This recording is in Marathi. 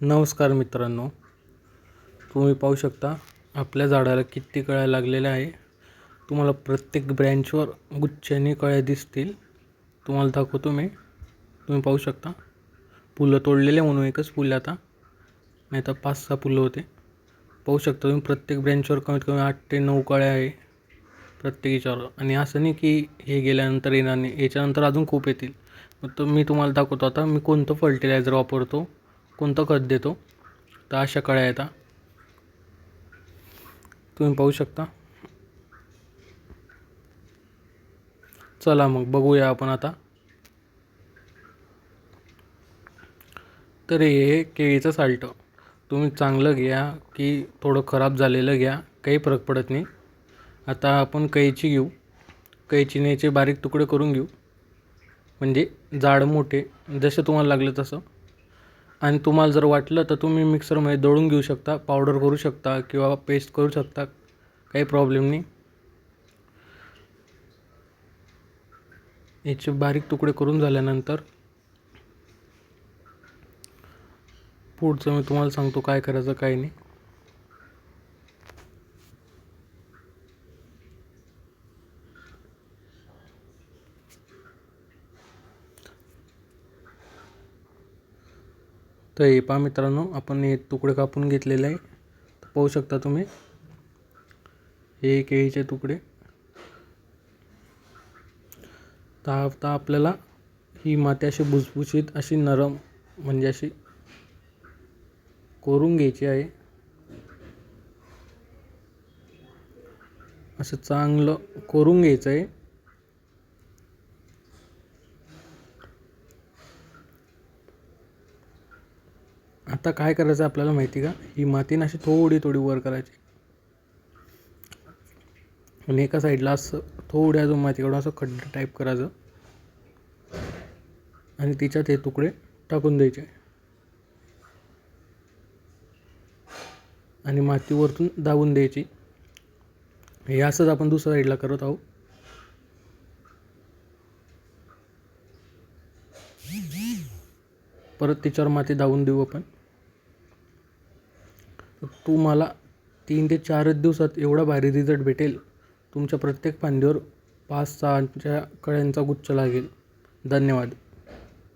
नमस्कार मित्रांनो. तुम्ही पाहू शकता आपल्या झाडाला किती कळ्या लागलेल्या आहे. तुम्हाला प्रत्येक ब्रँचवर गुच्छाने कळ्या दिसतील. तुम्हाला दाखवतो मी. तुम्ही पाहू शकता फुलं तोडलेले म्हणून एकच फुलं आता. नाही तर पाच सहा फुलं होते. पाहू शकता तुम्ही प्रत्येक ब्रँचवर कमीत कमी आठ ते नऊ कळ्या आहे. प्रत्येक याच्यावर आणि असं नाही की हे गेल्यानंतर येणार नाही. याच्यानंतर अजून खूप येतील. मग तर मी तुम्हाला दाखवतो आता मी कोणतं फर्टिलायझर वापरतो. कोणतं खत देतो? तर अशा कळ्या येतात. तुम्ही पाहू शकता. चला मग बघूया आपण आता. तर हे केळीचं साल्ट. तुम्ही चांगलं घ्या की थोडं खराब झालेलं घ्या काही फरक पडत नाही. आता आपण कैची घेऊ. कैचीने बारीक तुकडे करून घेऊ. म्हणजे जाड मोठे जसं तुम्हाला लागलं तसं. आणि तुम्हाला जर वाटलं तर तुम्ही मिक्सरमध्ये दळून घेऊ शकता पावडर करू शकता किंवा पेस्ट करू शकता काही प्रॉब्लेम नाही. याचे बारीक तुकडे करून झाल्यानंतर पुढचं मी तुम्हाला सांगतो काय करायचं काय नाही. तर हे पहा मित्रांनो आपण हे तुकडे कापून घेतलेले आहे. पाहू शकता तुम्ही. हे केळीचे तुकडे. तर आता आपल्याला ही माती अशी भुसभुशीत अशी नरम म्हणजे अशी कोरून घ्यायची आहे. असं चांगलं कोरून घ्यायचं आहे. आता काय करायचं आपल्याला माहिती का? ही माती ना अशी थोडी थोडी वर करायची. आणि एका साईडला असं थोडी अजून माती असं खड्डा टाईप करायचं. आणि तिच्यात हे तुकडे टाकून द्यायचे. आणि माती वरतून दाबून द्यायची. हे असंच आपण दुसऱ्या साईडला करत आहोत. परत तिच्यावर माती दाबून देऊ आपण. तुम्हाला तीन ते चारच दिवसात एवढा भारी रिझल्ट भेटेल. तुमच्या प्रत्येक फांदीवर पाच सहाच्या कळ्यांचा गुच्छ लागेल. धन्यवाद.